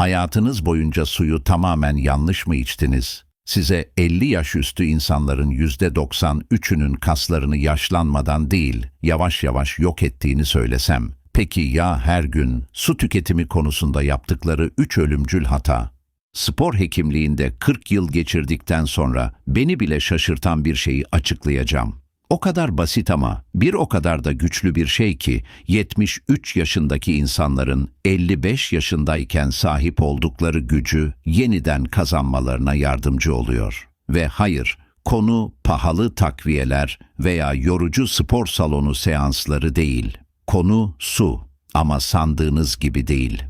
Hayatınız boyunca suyu tamamen yanlış mı içtiniz? Size 50 yaş üstü insanların %93'ünün kaslarını yaşlanmadan değil, yavaş yavaş yok ettiğini söylesem. Peki ya her gün su tüketimi konusunda yaptıkları 3 ölümcül hata? Spor hekimliğinde 40 yıl geçirdikten sonra beni bile şaşırtan bir şeyi açıklayacağım. O kadar basit ama bir o kadar da güçlü bir şey ki 73 yaşındaki insanların 55 yaşındayken sahip oldukları gücü yeniden kazanmalarına yardımcı oluyor. Ve hayır, konu pahalı takviyeler veya yorucu spor salonu seansları değil. Konu su ama sandığınız gibi değil.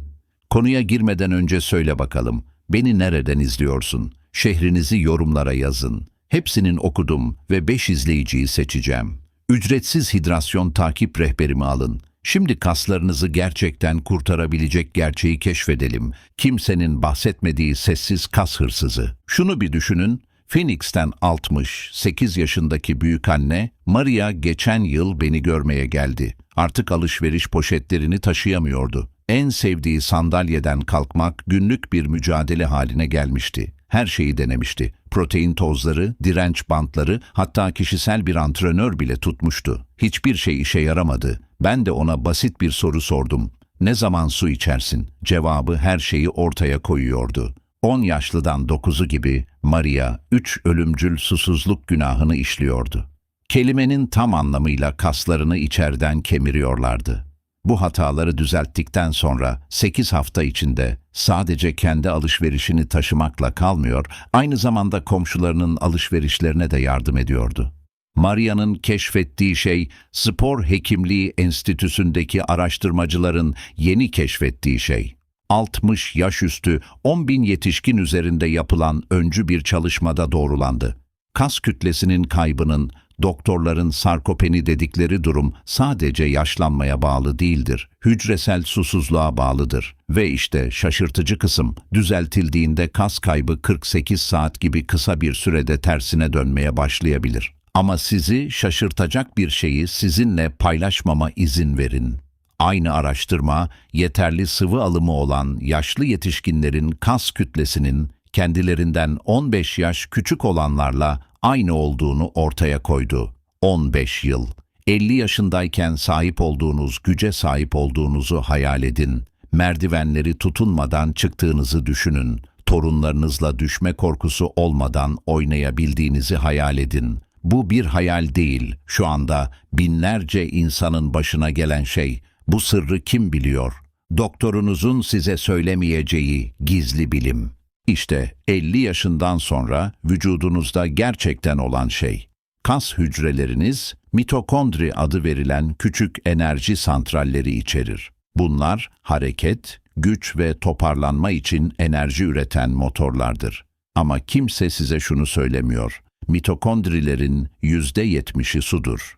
Konuya girmeden önce söyle bakalım, beni nereden izliyorsun? Şehrinizi yorumlara yazın. Hepsinin okudum ve 5 izleyiciyi seçeceğim. Ücretsiz hidrasyon takip rehberimi alın. Şimdi kaslarınızı gerçekten kurtarabilecek gerçeği keşfedelim. Kimsenin bahsetmediği sessiz kas hırsızı. Şunu bir düşünün. Phoenix'ten 68 yaşındaki büyük anne Maria geçen yıl beni görmeye geldi. Artık alışveriş poşetlerini taşıyamıyordu. En sevdiği sandalyeden kalkmak günlük bir mücadele haline gelmişti. Her şeyi denemişti. Protein tozları, direnç bantları, hatta kişisel bir antrenör bile tutmuştu. Hiçbir şey işe yaramadı. Ben de ona basit bir soru sordum. Ne zaman su içersin? Cevabı her şeyi ortaya koyuyordu. 10 yaşlıdan 9'u gibi Maria 3 ölümcül susuzluk günahını işliyordu. Kelimenin tam anlamıyla kaslarını içeriden kemiriyorlardı. Bu hataları düzelttikten sonra 8 hafta içinde sadece kendi alışverişini taşımakla kalmıyor, aynı zamanda komşularının alışverişlerine de yardım ediyordu. Maria'nın keşfettiği şey Spor Hekimliği Enstitüsü'ndeki araştırmacıların yeni keşfettiği şey. 60 yaş üstü 10 bin yetişkin üzerinde yapılan öncü bir çalışmada doğrulandı. Kas kütlesinin kaybının doktorların sarkopeni dedikleri durum sadece yaşlanmaya bağlı değildir. Hücresel susuzluğa bağlıdır. Ve işte şaşırtıcı kısım, düzeltildiğinde kas kaybı 48 saat gibi kısa bir sürede tersine dönmeye başlayabilir. Ama sizi şaşırtacak bir şeyi sizinle paylaşmama izin verin. Aynı araştırma, yeterli sıvı alımı olan yaşlı yetişkinlerin kas kütlesinin kendilerinden 15 yaş küçük olanlarla aynı olduğunu ortaya koydu. 15 yıl. 50 yaşındayken sahip olduğunuz güce sahip olduğunuzu hayal edin. Merdivenleri tutunmadan çıktığınızı düşünün. Torunlarınızla düşme korkusu olmadan oynayabildiğinizi hayal edin. Bu bir hayal değil. Şu anda binlerce insanın başına gelen şey. Bu sırrı kim biliyor? Doktorunuzun size söylemeyeceği gizli bilim. İşte 50 yaşından sonra vücudunuzda gerçekten olan şey. Kas hücreleriniz mitokondri adı verilen küçük enerji santralleri içerir. Bunlar hareket, güç ve toparlanma için enerji üreten motorlardır. Ama kimse size şunu söylemiyor. Mitokondrilerin %70'i sudur.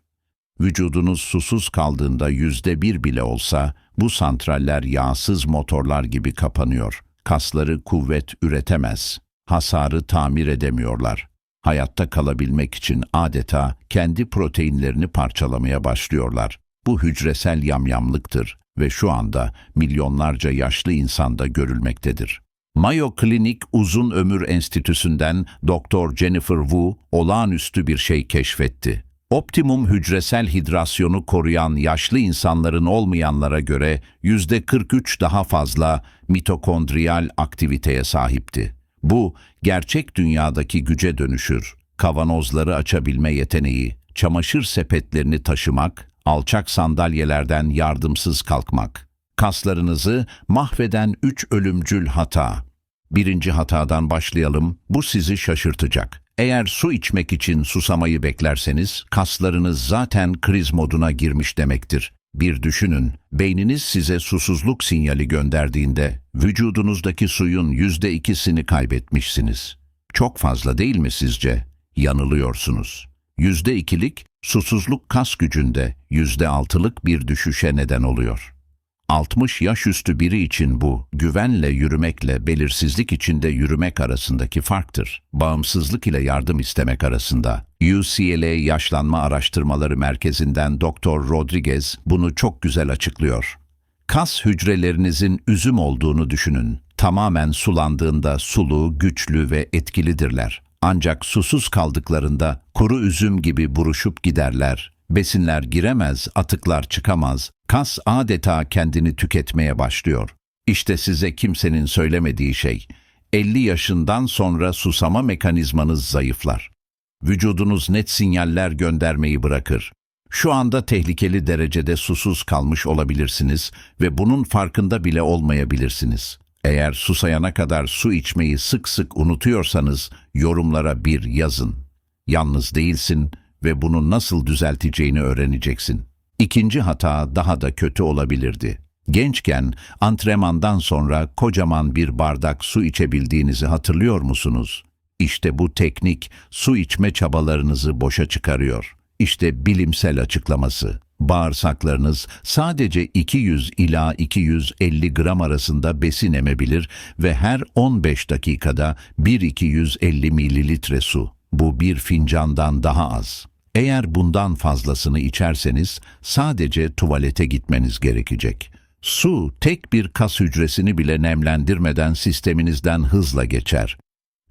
Vücudunuz susuz kaldığında yüzde bir bile olsa bu santraller yağsız motorlar gibi kapanıyor. Kasları kuvvet üretemez. Hasarı tamir edemiyorlar. Hayatta kalabilmek için adeta kendi proteinlerini parçalamaya başlıyorlar. Bu hücresel yamyamlıktır ve şu anda milyonlarca yaşlı insanda görülmektedir. Mayo Clinic Uzun Ömür Enstitüsü'nden Dr. Jennifer Wu olağanüstü bir şey keşfetti. Optimum hücresel hidrasyonu koruyan yaşlı insanların olmayanlara göre %43 daha fazla mitokondriyal aktiviteye sahipti. Bu, gerçek dünyadaki güce dönüşür. Kavanozları açabilme yeteneği, çamaşır sepetlerini taşımak, alçak sandalyelerden yardımsız kalkmak. Kaslarınızı mahveden üç ölümcül hata. Birinci hatadan başlayalım, bu sizi şaşırtacak. Eğer su içmek için susamayı beklerseniz kaslarınız zaten kriz moduna girmiş demektir. Bir düşünün, beyniniz size susuzluk sinyali gönderdiğinde vücudunuzdaki suyun yüzde ikisini kaybetmişsiniz. Çok fazla değil mi sizce? Yanılıyorsunuz. Yüzde ikilik susuzluk kas gücünde yüzde altılık bir düşüşe neden oluyor. 60 yaş üstü biri için bu, güvenle yürümekle belirsizlik içinde yürümek arasındaki farktır. Bağımsızlık ile yardım istemek arasında. UCLA Yaşlanma Araştırmaları Merkezi'nden Dr. Rodriguez bunu çok güzel açıklıyor. Kas hücrelerinizin üzüm olduğunu düşünün. Tamamen sulandığında sulu, güçlü ve etkilidirler. Ancak susuz kaldıklarında kuru üzüm gibi buruşup giderler. Besinler giremez, atıklar çıkamaz. Kas adeta kendini tüketmeye başlıyor. İşte size kimsenin söylemediği şey. 50 yaşından sonra susama mekanizmanız zayıflar. Vücudunuz net sinyaller göndermeyi bırakır. Şu anda tehlikeli derecede susuz kalmış olabilirsiniz ve bunun farkında bile olmayabilirsiniz. Eğer susayana kadar su içmeyi sık sık unutuyorsanız yorumlara bir yazın. Yalnız değilsin ve bunu nasıl düzelteceğini öğreneceksin. İkinci hata daha da kötü olabilirdi. Gençken antrenmandan sonra kocaman bir bardak su içebildiğinizi hatırlıyor musunuz? İşte bu teknik su içme çabalarınızı boşa çıkarıyor. İşte bilimsel açıklaması. Bağırsaklarınız sadece 200 ila 250 gram arasında besin emebilir ve her 15 dakikada 1-250 mililitre su. Bu bir fincandan daha az. Eğer bundan fazlasını içerseniz sadece tuvalete gitmeniz gerekecek. Su tek bir kas hücresini bile nemlendirmeden sisteminizden hızla geçer.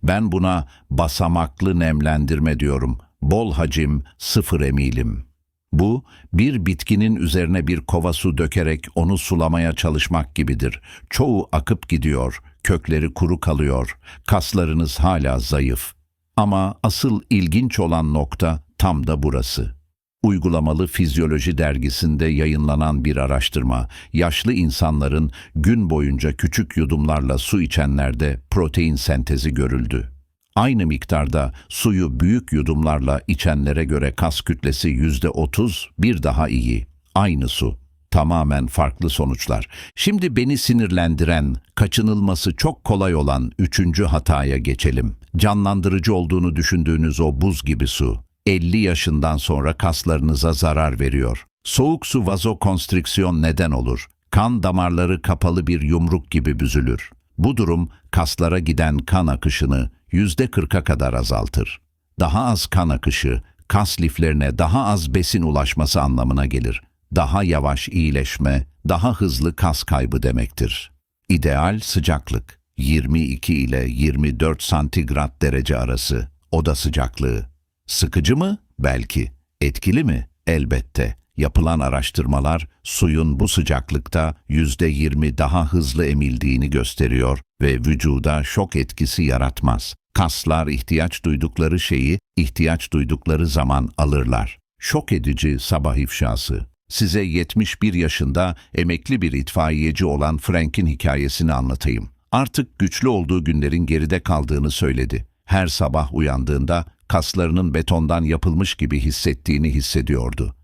Ben buna basamaklı nemlendirme diyorum. Bol hacim, sıfır emilim. Bu, bir bitkinin üzerine bir kova su dökerek onu sulamaya çalışmak gibidir. Çoğu akıp gidiyor, kökleri kuru kalıyor, kaslarınız hala zayıf. Ama asıl ilginç olan nokta tam da burası. Uygulamalı Fizyoloji dergisinde yayınlanan bir araştırma, yaşlı insanların gün boyunca küçük yudumlarla su içenlerde protein sentezi görüldü. Aynı miktarda suyu büyük yudumlarla içenlere göre kas kütlesi yüzde otuz bir daha iyi. Aynı su. Tamamen farklı sonuçlar. Şimdi beni sinirlendiren, kaçınılması çok kolay olan üçüncü hataya geçelim. Canlandırıcı olduğunu düşündüğünüz o buz gibi su. 50 yaşından sonra kaslarınıza zarar veriyor. Soğuk su vazokonstriksiyon neden olur. Kan damarları kapalı bir yumruk gibi büzülür. Bu durum kaslara giden kan akışını %40'a kadar azaltır. Daha az kan akışı, kas liflerine daha az besin ulaşması anlamına gelir. Daha yavaş iyileşme, daha hızlı kas kaybı demektir. İdeal sıcaklık 22 ile 24 santigrat derece arası oda sıcaklığı. Sıkıcı mı? Belki. Etkili mi? Elbette. Yapılan araştırmalar suyun bu sıcaklıkta %20 daha hızlı emildiğini gösteriyor ve vücuda şok etkisi yaratmaz. Kaslar ihtiyaç duydukları şeyi ihtiyaç duydukları zaman alırlar. Şok edici sabah ifşası. Size 71 yaşında emekli bir itfaiyeci olan Frank'in hikayesini anlatayım. Artık güçlü olduğu günlerin geride kaldığını söyledi. Her sabah uyandığında kaslarının betondan yapılmış gibi hissettiğini hissediyordu.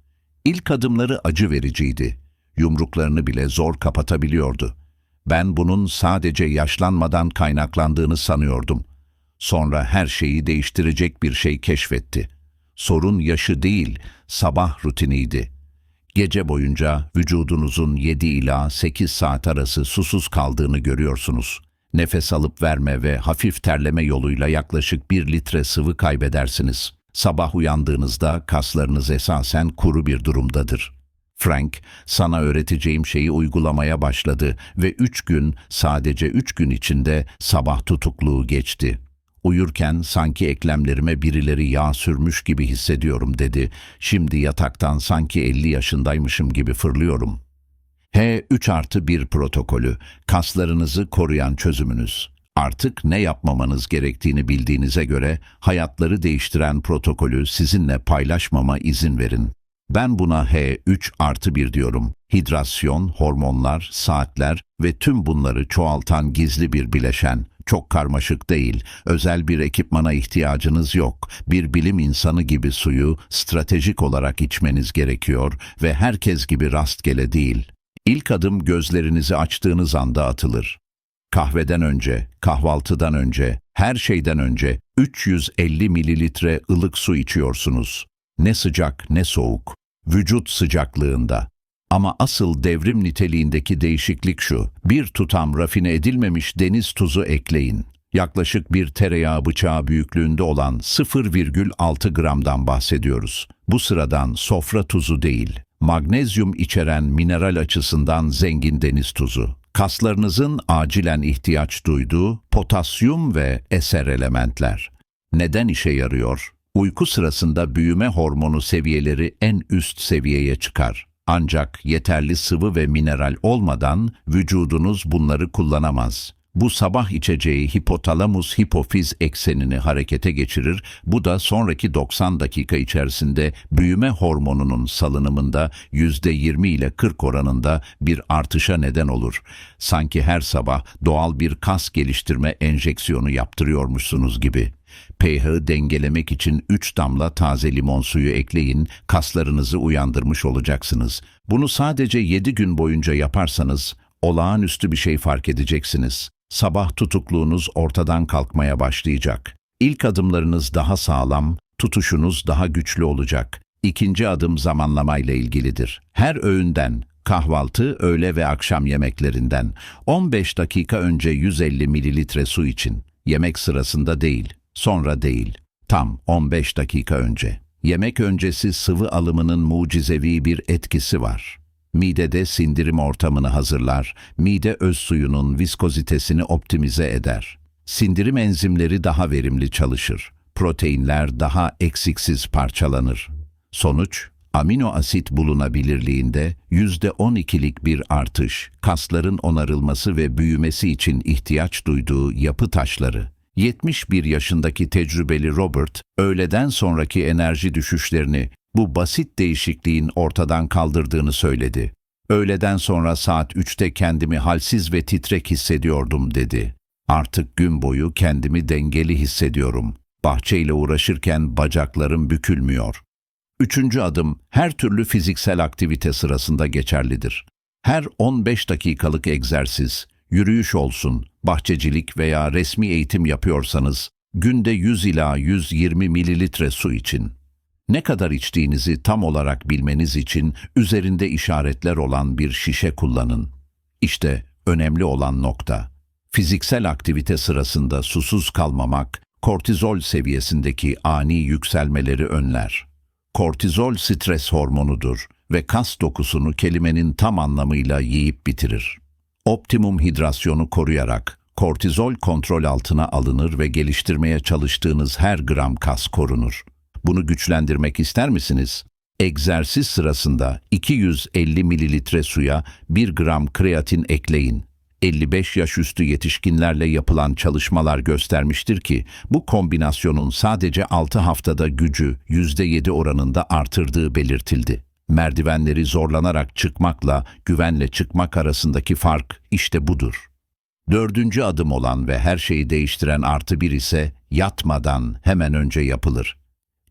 İlk adımları acı vericiydi. Yumruklarını bile zor kapatabiliyordu. Ben bunun sadece yaşlanmadan kaynaklandığını sanıyordum. Sonra her şeyi değiştirecek bir şey keşfetti. Sorun yaşı değil, sabah rutiniydi. Gece boyunca vücudunuzun 7 ila 8 saat arası susuz kaldığını görüyorsunuz. Nefes alıp verme ve hafif terleme yoluyla yaklaşık 1 litre sıvı kaybedersiniz. Sabah uyandığınızda kaslarınız esasen kuru bir durumdadır. Frank, sana öğreteceğim şeyi uygulamaya başladı ve üç gün, sadece üç gün içinde sabah tutukluğu geçti. Uyurken sanki eklemlerime birileri yağ sürmüş gibi hissediyorum dedi. Şimdi yataktan sanki 50 yaşındaymışım gibi fırlıyorum. H3 artı 1 protokolü, kaslarınızı koruyan çözümünüz. Artık ne yapmamanız gerektiğini bildiğinize göre hayatları değiştiren protokolü sizinle paylaşmama izin verin. Ben buna H3 artı 1 diyorum. Hidrasyon, hormonlar, saatler ve tüm bunları çoğaltan gizli bir bileşen. Çok karmaşık değil, özel bir ekipmana ihtiyacınız yok. Bir bilim insanı gibi suyu stratejik olarak içmeniz gerekiyor ve herkes gibi rastgele değil. İlk adım gözlerinizi açtığınız anda atılır. Kahveden önce, kahvaltıdan önce, her şeyden önce 350 mililitre ılık su içiyorsunuz. Ne sıcak ne soğuk. Vücut sıcaklığında. Ama asıl devrim niteliğindeki değişiklik şu. Bir tutam rafine edilmemiş deniz tuzu ekleyin. Yaklaşık bir tereyağı bıçağı büyüklüğünde olan 0,6 gramdan bahsediyoruz. Bu sıradan sofra tuzu değil, magnezyum içeren mineral açısından zengin deniz tuzu. Kaslarınızın acilen ihtiyaç duyduğu potasyum ve eser elementler. Neden işe yarıyor? Uyku sırasında büyüme hormonu seviyeleri en üst seviyeye çıkar. Ancak yeterli sıvı ve mineral olmadan vücudunuz bunları kullanamaz. Bu sabah içeceği hipotalamus hipofiz eksenini harekete geçirir. Bu da sonraki 90 dakika içerisinde büyüme hormonunun salınımında %20 ile 40 oranında bir artışa neden olur. Sanki her sabah doğal bir kas geliştirme enjeksiyonu yaptırıyormuşsunuz gibi. pH'ı dengelemek için 3 damla taze limon suyu ekleyin, kaslarınızı uyandırmış olacaksınız. Bunu sadece 7 gün boyunca yaparsanız olağanüstü bir şey fark edeceksiniz. Sabah tutukluğunuz ortadan kalkmaya başlayacak. İlk adımlarınız daha sağlam, tutuşunuz daha güçlü olacak. İkinci adım zamanlamayla ilgilidir. Her öğünden, kahvaltı, öğle ve akşam yemeklerinden 15 dakika önce 150 mililitre su için. Yemek sırasında değil, sonra değil. Tam 15 dakika önce. Yemek öncesi sıvı alımının mucizevi bir etkisi var. Midede sindirim ortamını hazırlar, mide öz suyunun viskozitesini optimize eder. Sindirim enzimleri daha verimli çalışır. Proteinler daha eksiksiz parçalanır. Sonuç, amino asit bulunabilirliğinde %12'lik bir artış, kasların onarılması ve büyümesi için ihtiyaç duyduğu yapı taşları. 71 yaşındaki tecrübeli Robert, öğleden sonraki enerji düşüşlerini bu basit değişikliğin ortadan kaldırdığını söyledi. Öğleden sonra saat 3'te kendimi halsiz ve titrek hissediyordum dedi. Artık gün boyu kendimi dengeli hissediyorum. Bahçeyle uğraşırken bacaklarım bükülmüyor. Üçüncü adım her türlü fiziksel aktivite sırasında geçerlidir. Her 15 dakikalık egzersiz, yürüyüş olsun, bahçecilik veya resmi eğitim yapıyorsanız günde 100 ila 120 mililitre su için. Ne kadar içtiğinizi tam olarak bilmeniz için üzerinde işaretler olan bir şişe kullanın. İşte önemli olan nokta. Fiziksel aktivite sırasında susuz kalmamak, kortizol seviyesindeki ani yükselmeleri önler. Kortizol stres hormonudur ve kas dokusunu kelimenin tam anlamıyla yiyip bitirir. Optimum hidrasyonu koruyarak kortizol kontrol altına alınır ve geliştirmeye çalıştığınız her gram kas korunur. Bunu güçlendirmek ister misiniz? Egzersiz sırasında 250 mililitre suya 1 gram kreatin ekleyin. 55 yaş üstü yetişkinlerle yapılan çalışmalar göstermiştir ki bu kombinasyonun sadece 6 haftada gücü %7 oranında artırdığı belirtildi. Merdivenleri zorlanarak çıkmakla güvenle çıkmak arasındaki fark işte budur. Dördüncü adım olan ve her şeyi değiştiren artı bir ise yatmadan hemen önce yapılır.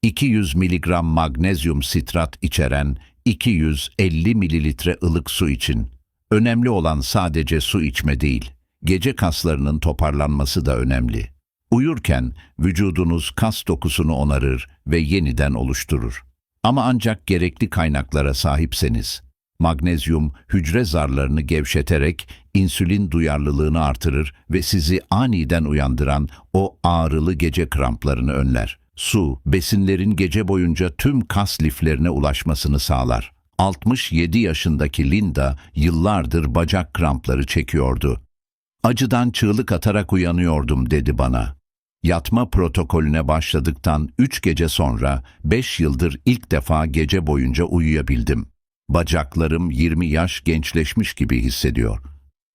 200 mg magnezyum sitrat içeren 250 mililitre ılık su için. Önemli olan sadece su içme değil, gece kaslarının toparlanması da önemli. Uyurken vücudunuz kas dokusunu onarır ve yeniden oluşturur. Ama ancak gerekli kaynaklara sahipseniz. Magnezyum hücre zarlarını gevşeterek insülin duyarlılığını artırır ve sizi aniden uyandıran o ağrılı gece kramplarını önler. Su, besinlerin gece boyunca tüm kas liflerine ulaşmasını sağlar. 67 yaşındaki Linda yıllardır bacak krampları çekiyordu. Acıdan çığlık atarak uyanıyordum dedi bana. Yatma protokolüne başladıktan 3 gece sonra 5 yıldır ilk defa gece boyunca uyuyabildim. Bacaklarım 20 yaş gençleşmiş gibi hissediyor.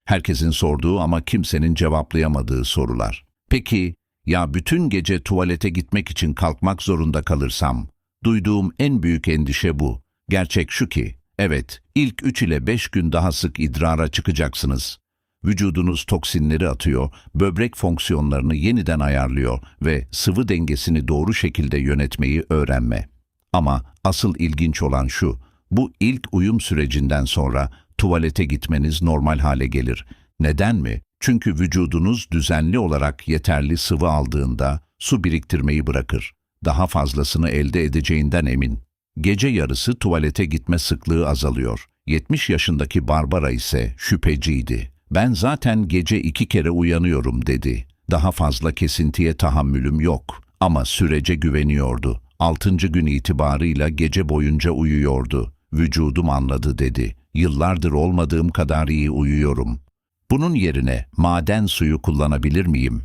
Herkesin sorduğu ama kimsenin cevaplayamadığı sorular. Peki ya bütün gece tuvalete gitmek için kalkmak zorunda kalırsam? Duyduğum en büyük endişe bu. Gerçek şu ki, evet, ilk 3 ile 5 gün daha sık idrara çıkacaksınız. Vücudunuz toksinleri atıyor, böbrek fonksiyonlarını yeniden ayarlıyor ve sıvı dengesini doğru şekilde yönetmeyi öğrenme. Ama asıl ilginç olan şu, bu ilk uyum sürecinden sonra tuvalete gitmeniz normal hale gelir. Neden mi? Çünkü vücudunuz düzenli olarak yeterli sıvı aldığında su biriktirmeyi bırakır. Daha fazlasını elde edeceğinden emin. Gece yarısı tuvalete gitme sıklığı azalıyor. 70 yaşındaki Barbara ise şüpheciydi. Ben zaten gece iki kere uyanıyorum dedi. Daha fazla kesintiye tahammülüm yok. Ama sürece güveniyordu. Altıncı gün itibarıyla gece boyunca uyuyordu. Vücudum anladı dedi. Yıllardır olmadığım kadar iyi uyuyorum. Bunun yerine maden suyu kullanabilir miyim?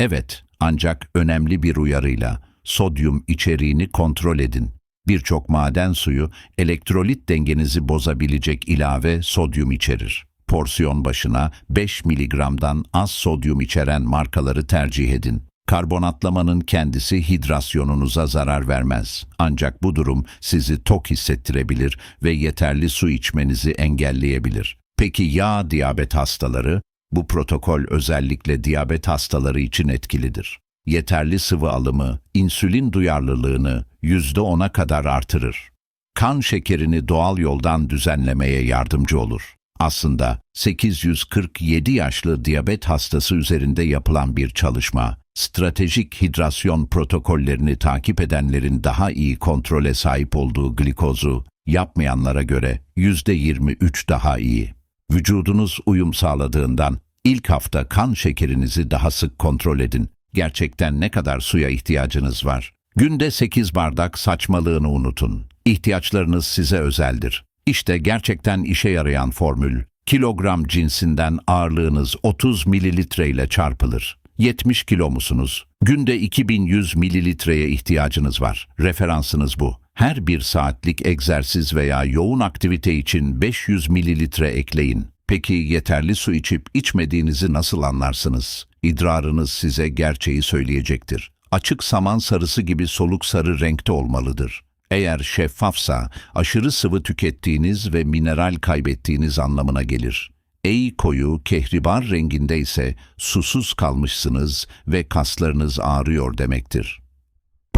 Evet, ancak önemli bir uyarıyla sodyum içeriğini kontrol edin. Birçok maden suyu elektrolit dengenizi bozabilecek ilave sodyum içerir. Porsiyon başına 5 miligramdan az sodyum içeren markaları tercih edin. Karbonatlamanın kendisi hidrasyonunuza zarar vermez. Ancak bu durum sizi tok hissettirebilir ve yeterli su içmenizi engelleyebilir. Peki ya diyabet hastaları? Bu protokol özellikle diyabet hastaları için etkilidir. Yeterli sıvı alımı, insülin duyarlılığını %10'a kadar artırır. Kan şekerini doğal yoldan düzenlemeye yardımcı olur. Aslında 847 yaşlı diyabet hastası üzerinde yapılan bir çalışma, stratejik hidrasyon protokollerini takip edenlerin daha iyi kontrole sahip olduğu glikozu yapmayanlara göre %23 daha iyi. Vücudunuz uyum sağladığından ilk hafta kan şekerinizi daha sık kontrol edin. Gerçekten ne kadar suya ihtiyacınız var? Günde 8 bardak saçmalığını unutun. İhtiyaçlarınız size özeldir. İşte gerçekten işe yarayan formül. Kilogram cinsinden ağırlığınız 30 mililitre ile çarpılır. 70 kilo musunuz? Günde 2100 mililitreye ihtiyacınız var. Referansınız bu. Her bir saatlik egzersiz veya yoğun aktivite için 500 mililitre ekleyin. Peki yeterli su içip içmediğinizi nasıl anlarsınız? İdrarınız size gerçeği söyleyecektir. Açık saman sarısı gibi soluk sarı renkte olmalıdır. Eğer şeffafsa aşırı sıvı tükettiğiniz ve mineral kaybettiğiniz anlamına gelir. Ey koyu kehribar renginde ise susuz kalmışsınız ve kaslarınız ağrıyor demektir.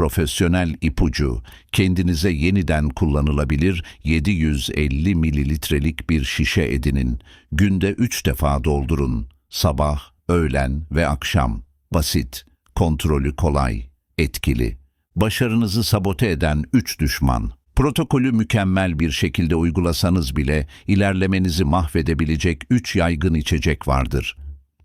Profesyonel ipucu, kendinize yeniden kullanılabilir 750 mililitrelik bir şişe edinin. Günde 3 defa doldurun. Sabah, öğlen ve akşam. Basit, kontrolü kolay, etkili. Başarınızı sabote eden 3 düşman. Protokolü mükemmel bir şekilde uygulasanız bile ilerlemenizi mahvedebilecek 3 yaygın içecek vardır.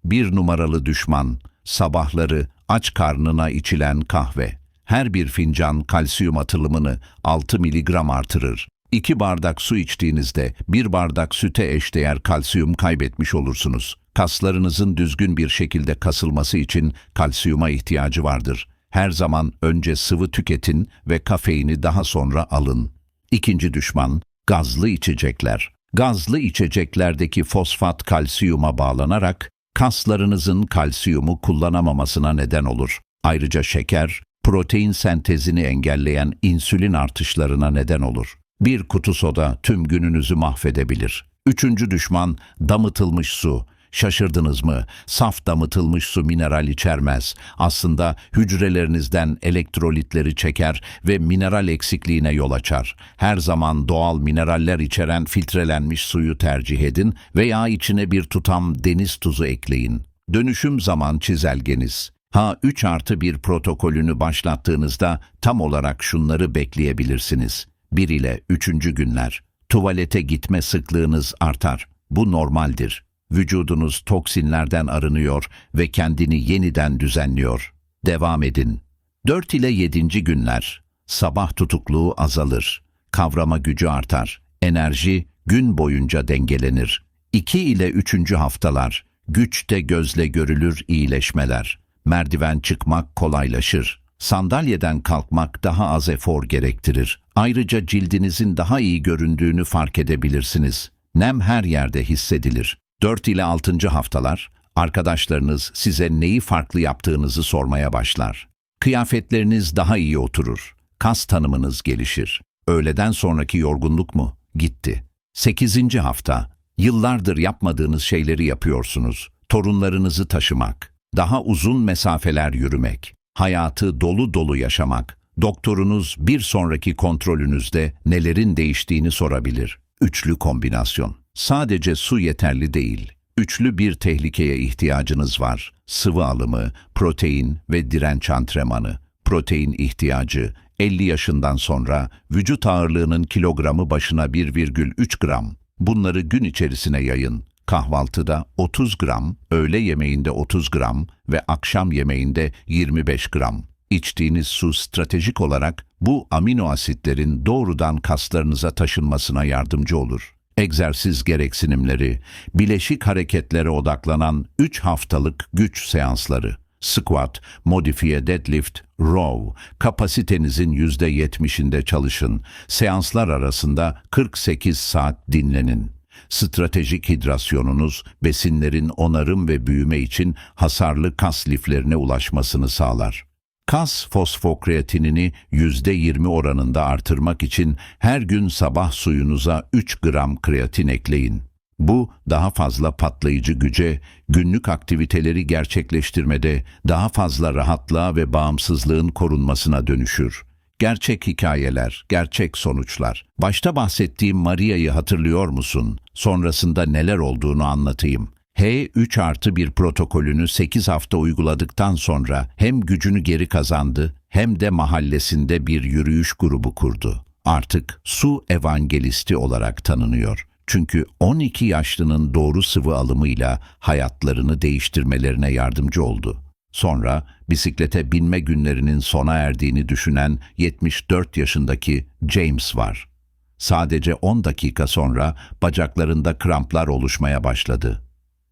Bir numaralı düşman, sabahları aç karnına içilen kahve. Her bir fincan kalsiyum atılımını 6 miligram artırır. 2 bardak su içtiğinizde bir bardak süte eşdeğer kalsiyum kaybetmiş olursunuz. Kaslarınızın düzgün bir şekilde kasılması için kalsiyuma ihtiyacı vardır. Her zaman önce sıvı tüketin ve kafeini daha sonra alın. İkinci düşman, gazlı içecekler. Gazlı içeceklerdeki fosfat kalsiyuma bağlanarak kaslarınızın kalsiyumu kullanamamasına neden olur. Ayrıca şeker, protein sentezini engelleyen insülin artışlarına neden olur. Bir kutu soda tüm gününüzü mahvedebilir. Üçüncü düşman damıtılmış su. Şaşırdınız mı? Saf damıtılmış su mineral içermez. Aslında hücrelerinizden elektrolitleri çeker ve mineral eksikliğine yol açar. Her zaman doğal mineraller içeren filtrelenmiş suyu tercih edin veya içine bir tutam deniz tuzu ekleyin. Dönüşüm zaman çizelgeniz. H3 artı bir protokolünü başlattığınızda tam olarak şunları bekleyebilirsiniz. 1 ile 3. günler. Tuvalete gitme sıklığınız artar. Bu normaldir. Vücudunuz toksinlerden arınıyor ve kendini yeniden düzenliyor. Devam edin. 4 ile 7. günler. Sabah tutukluğu azalır. Kavrama gücü artar. Enerji gün boyunca dengelenir. 2 ile 3. haftalar. Güçte gözle görülür iyileşmeler. Merdiven çıkmak kolaylaşır. Sandalyeden kalkmak daha az efor gerektirir. Ayrıca cildinizin daha iyi göründüğünü fark edebilirsiniz. Nem her yerde hissedilir. 4 ile 6. haftalar, arkadaşlarınız size neyi farklı yaptığınızı sormaya başlar. Kıyafetleriniz daha iyi oturur. Kas tanımınız gelişir. Öğleden sonraki yorgunluk mu? Gitti. 8. hafta, yıllardır yapmadığınız şeyleri yapıyorsunuz. Torunlarınızı taşımak, daha uzun mesafeler yürümek, hayatı dolu dolu yaşamak. Doktorunuz bir sonraki kontrolünüzde nelerin değiştiğini sorabilir. Üçlü kombinasyon. Sadece su yeterli değil. Üçlü bir tehlikeye ihtiyacınız var. Sıvı alımı, protein ve direnç antrenmanı. Protein ihtiyacı 50 yaşından sonra vücut ağırlığının kilogramı başına 1,3 gram. Bunları gün içerisine yayın. Kahvaltıda 30 gram, öğle yemeğinde 30 gram ve akşam yemeğinde 25 gram. İçtiğiniz su stratejik olarak bu amino asitlerin doğrudan kaslarınıza taşınmasına yardımcı olur. egzersiz gereksinimleri, bileşik hareketlere odaklanan 3 haftalık güç seansları, squat, modifiye deadlift, row, kapasitenizin %70'inde çalışın, seanslar arasında 48 saat dinlenin. Stratejik hidrasyonunuz, besinlerin onarım ve büyüme için hasarlı kas liflerine ulaşmasını sağlar. Kas fosfokreatinini %20 oranında artırmak için her gün sabah suyunuza 3 gram kreatin ekleyin. Bu daha fazla patlayıcı güce, günlük aktiviteleri gerçekleştirmede daha fazla rahatlığa ve bağımsızlığın korunmasına dönüşür. Gerçek hikayeler, gerçek sonuçlar. Başta bahsettiğim Maria'yı hatırlıyor musun? Sonrasında neler olduğunu anlatayım. H3 artı bir protokolünü 8 hafta uyguladıktan sonra hem gücünü geri kazandı hem de mahallesinde bir yürüyüş grubu kurdu. Artık su evangelisti olarak tanınıyor. Çünkü 12 yaşlının doğru sıvı alımıyla hayatlarını değiştirmelerine yardımcı oldu. Sonra bisiklete binme günlerinin sona erdiğini düşünen 74 yaşındaki James var. Sadece 10 dakika sonra bacaklarında kramplar oluşmaya başladı.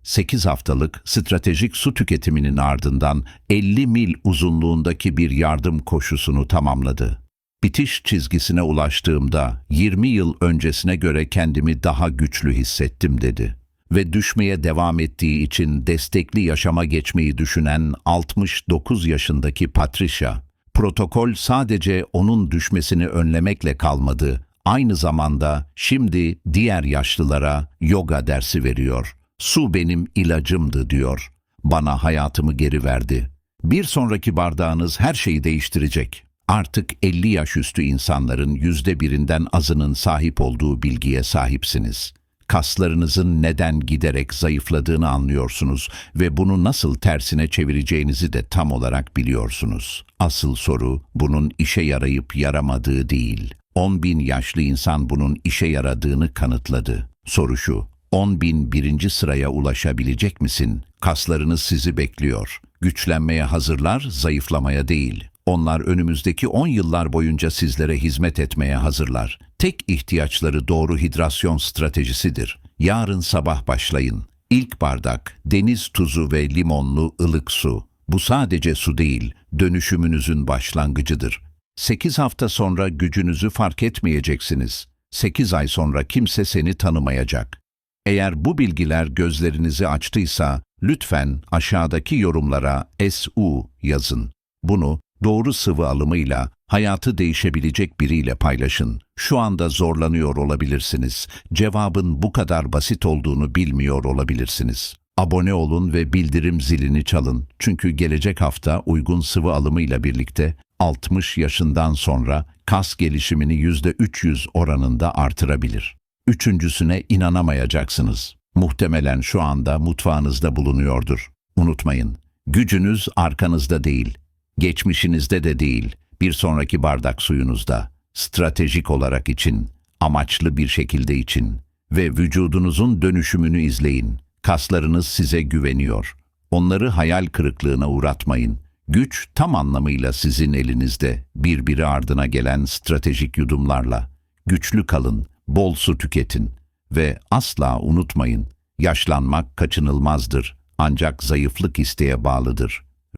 8 haftalık stratejik su tüketiminin ardından 50 mil uzunluğundaki bir yardım koşusunu tamamladı. Bitiş çizgisine ulaştığımda 20 yıl öncesine göre kendimi daha güçlü hissettim dedi. Ve düşmeye devam ettiği için destekli yaşama geçmeyi düşünen 69 yaşındaki Patricia, protokol sadece onun düşmesini önlemekle kalmadı, aynı zamanda şimdi diğer yaşlılara yoga dersi veriyor. Su benim ilacımdı diyor. Bana hayatımı geri verdi. Bir sonraki bardağınız her şeyi değiştirecek. Artık 50 yaş üstü insanların yüzde birinden azının sahip olduğu bilgiye sahipsiniz. Kaslarınızın neden giderek zayıfladığını anlıyorsunuz ve bunu nasıl tersine çevireceğinizi de tam olarak biliyorsunuz. Asıl soru bunun işe yarayıp yaramadığı değil. 10 bin yaşlı insan bunun işe yaradığını kanıtladı. Soru şu, 10 bin birinci sıraya ulaşabilecek misin? Kaslarınız sizi bekliyor. Güçlenmeye hazırlar, zayıflamaya değil. Onlar önümüzdeki 10 yıllar boyunca sizlere hizmet etmeye hazırlar. Tek ihtiyaçları doğru hidrasyon stratejisidir. Yarın sabah başlayın. İlk bardak, deniz tuzu ve limonlu ılık su. Bu sadece su değil, dönüşümünüzün başlangıcıdır. 8 hafta sonra gücünüzü fark etmeyeceksiniz. 8 ay sonra kimse seni tanımayacak. Eğer bu bilgiler gözlerinizi açtıysa lütfen aşağıdaki yorumlara SU yazın. Bunu doğru sıvı alımıyla hayatı değişebilecek biriyle paylaşın. Şu anda zorlanıyor olabilirsiniz. Cevabın bu kadar basit olduğunu bilmiyor olabilirsiniz. Abone olun ve bildirim zilini çalın. Çünkü gelecek hafta uygun sıvı alımıyla birlikte 60 yaşından sonra kas gelişimini %300 oranında artırabilir. Üçüncüsüne inanamayacaksınız. Muhtemelen şu anda mutfağınızda bulunuyordur. Unutmayın, gücünüz arkanızda değil, geçmişinizde de değil, bir sonraki bardak suyunuzda. Stratejik olarak için, amaçlı bir şekilde için ve vücudunuzun dönüşümünü izleyin. Kaslarınız size güveniyor. Onları hayal kırıklığına uğratmayın. Güç tam anlamıyla sizin elinizde, birbiri ardına gelen stratejik yudumlarla. Güçlü kalın, bol su tüketin ve asla unutmayın, yaşlanmak kaçınılmazdır ancak zayıflık isteğe bağlıdır.